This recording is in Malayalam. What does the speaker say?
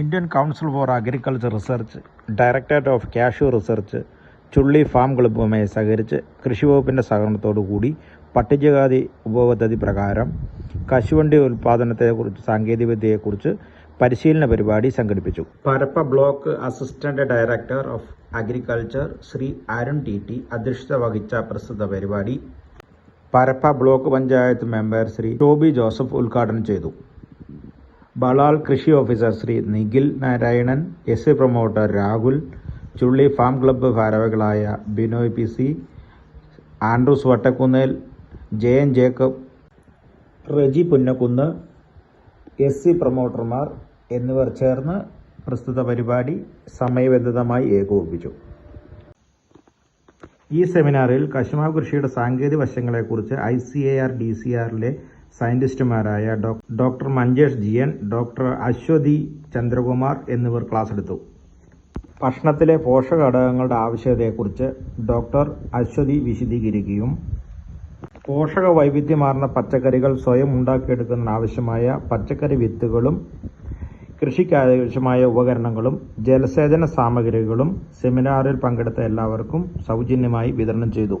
Indian council for agriculture research directorate of cashew research Chulli farm ക്ലബ്ബുമായി സഹകരിച്ച് കൃഷി വകുപ്പിന്റെ സഹകരണത്തോടു കൂടി പട്ടികജാതി ഉപപദ്ധതി പ്രകാരം കശുവണ്ടി ഉൽപ്പാദനത്തെക്കുറിച്ച് സാങ്കേതികവിദ്യയെക്കുറിച്ച് പരിശീലന പരിപാടി സംഘടിപ്പിച്ചു. Parappa block assistant director of agriculture Shri Arun T T അധ്യക്ഷത വഹിച്ച പ്രസ്തുത പരിപാടി Parappa block panchayat member Shri Toby Joseph ഉദ്ഘാടനം ചെയ്തു. ബളാൽ കൃഷി officer Shri Nikhil Narayanan S promoter Rahul Chulli farm club ഭാരവകളായ Binoy P C Andrews Vattakkunnel J N Jacob Reji Punnakkunnu S C പ്രൊമോട്ടർമാർ എന്നിവർ ചേർന്ന് പ്രസ്തുത പരിപാടി സമയബന്ധിതമായി ഏകോപിപ്പിച്ചു. ഈ സെമിനാറിൽ കശുമാവ് കൃഷിയുടെ സാങ്കേതിക വശങ്ങളെക്കുറിച്ച് I C A R D C ആറിലെ സയന്റിസ്റ്റുമാരായ ഡോക്ടർ മഞ്ജേഷ് ജിയൻ ഡോക്ടർ അശ്വതി ചന്ദ്രകുമാർ എന്നിവർ ക്ലാസ് എടുത്തു ഭക്ഷണത്തിലെ പോഷകഘടകങ്ങളുടെ ആവശ്യകതയെക്കുറിച്ച് ഡോക്ടർ അശ്വതി വിശദീകരിക്കുകയും പോഷക വൈവിധ്യമാർന്ന പച്ചക്കറികൾ സ്വയം ഉണ്ടാക്കിയെടുക്കുന്നതിന് ആവശ്യമായ പച്ചക്കറി വിത്തുകളും കൃഷിക്കാവശ്യമായ ഉപകരണങ്ങളും ജലസേചന സാമഗ്രികളും സെമിനാറിൽ പങ്കെടുത്ത എല്ലാവർക്കും സൗജന്യമായി വിതരണം ചെയ്തു.